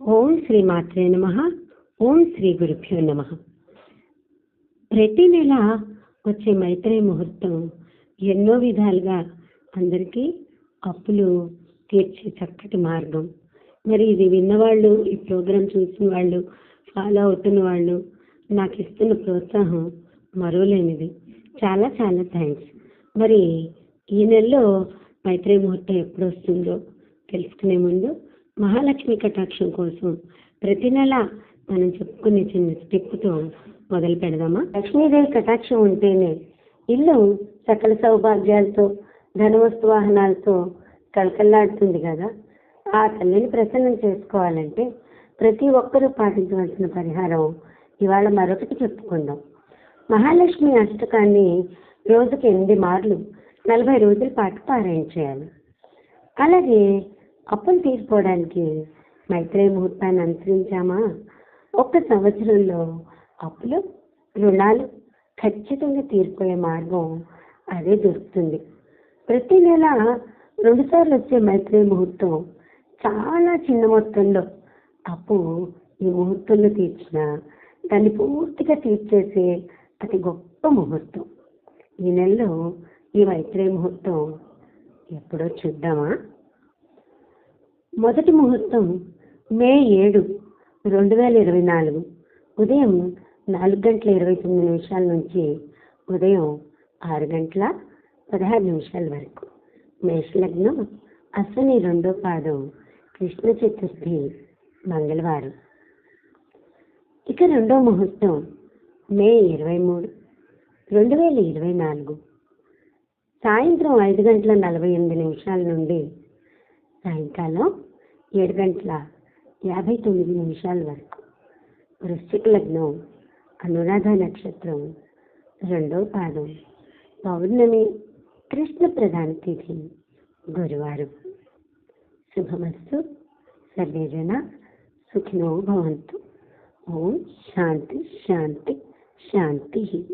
ఓం శ్రీ మాత్రే నమ. ఓం శ్రీ గురుభ్యో నమ. ప్రతి నెల వచ్చే మైత్రేయ ముహూర్తం ఎన్నో విధాలుగా అందరికీ అప్పులు తీర్చే చక్కటి మార్గం. మరి ఇది విన్నవాళ్ళు ఈ ప్రోగ్రాం చూసిన వాళ్ళు ఫాలో అవుతున్న వాళ్ళు నాకు ఇస్తున్న ప్రోత్సాహం మరువలేనిది. చాలా చాలా థ్యాంక్స్. మరి ఈ నెలలో మైత్రే ముహూర్తం ఎప్పుడు వస్తుందో తెలుసుకునే ముందు మహాలక్ష్మి కటాక్షం కోసం ప్రతి నెల మనం చెప్పుకునే చిన్న స్టెప్తో మొదలు పెడదామా? లక్ష్మీదేవి కటాక్షం ఉంటేనే ఇల్లు సకల సౌభాగ్యాలతో ధనవస్తు వాహనాలతో కలకల్లాడుతుంది కదా? ఆ తల్లిని ప్రసన్నం చేసుకోవాలంటే ప్రతి ఒక్కరూ పాటించవలసిన పరిహారం ఇవాళ మరొకటి చెప్పుకుందాం. మహాలక్ష్మి అష్టకాన్ని రోజుకి ఎనిమిది మార్లు నలభై రోజుల పాటు పారాయణ చేయాలి. అలాగే అప్పులు తీసుకోవడానికి మైత్రేయ ముహూర్తాన్ని అనుసరించామా? ఒక్క సంవత్సరంలో అప్పులు రుణాలు ఖచ్చితంగా తీరిపోయే మార్గం అదే దొరుకుతుంది. ప్రతి నెల రెండుసార్లు వచ్చే మైత్రేయ ముహూర్తం చాలా చిన్న మొత్తంలో అప్పు ఈ ముహూర్తంలో తీర్చిన దాన్ని పూర్తిగా తీర్చేసే అతి గొప్ప ముహూర్తం. ఈ నెలలో ఈ మైత్రేయ ముహూర్తం ఎప్పుడో చూద్దామా? మొదటి ముహూర్తం మే ఏడు రెండు వేల ఇరవై నాలుగు. ఉదయం నాలుగు గంటల ఇరవై తొమ్మిది నిమిషాల నుంచి ఉదయం ఆరు గంటల పదహారు నిమిషాల వరకు. మేషలగ్నం అశ్విని రెండో పాదం కృష్ణ చతుర్థి మంగళవారం. ఇక రెండో ముహూర్తం మే ఇరవై మూడు రెండు వేల ఇరవై నాలుగు. సాయంత్రం ఐదు గంటల నలభై ఎనిమిది నిమిషాల నుండి సాయంకాలం ఏడు గంటల యాభై తొమ్మిది నిమిషాల వరకు. వృశ్చిక లగ్నం అనురాధ నక్షత్రం రెండవ పాదం పౌర్ణమి కృష్ణ ప్రధాన తిథి గురువారం. శుభమస్తు. సర్వేజన సుఖినో భవంతు. ఓం శాంతి శాంతి శాంతి.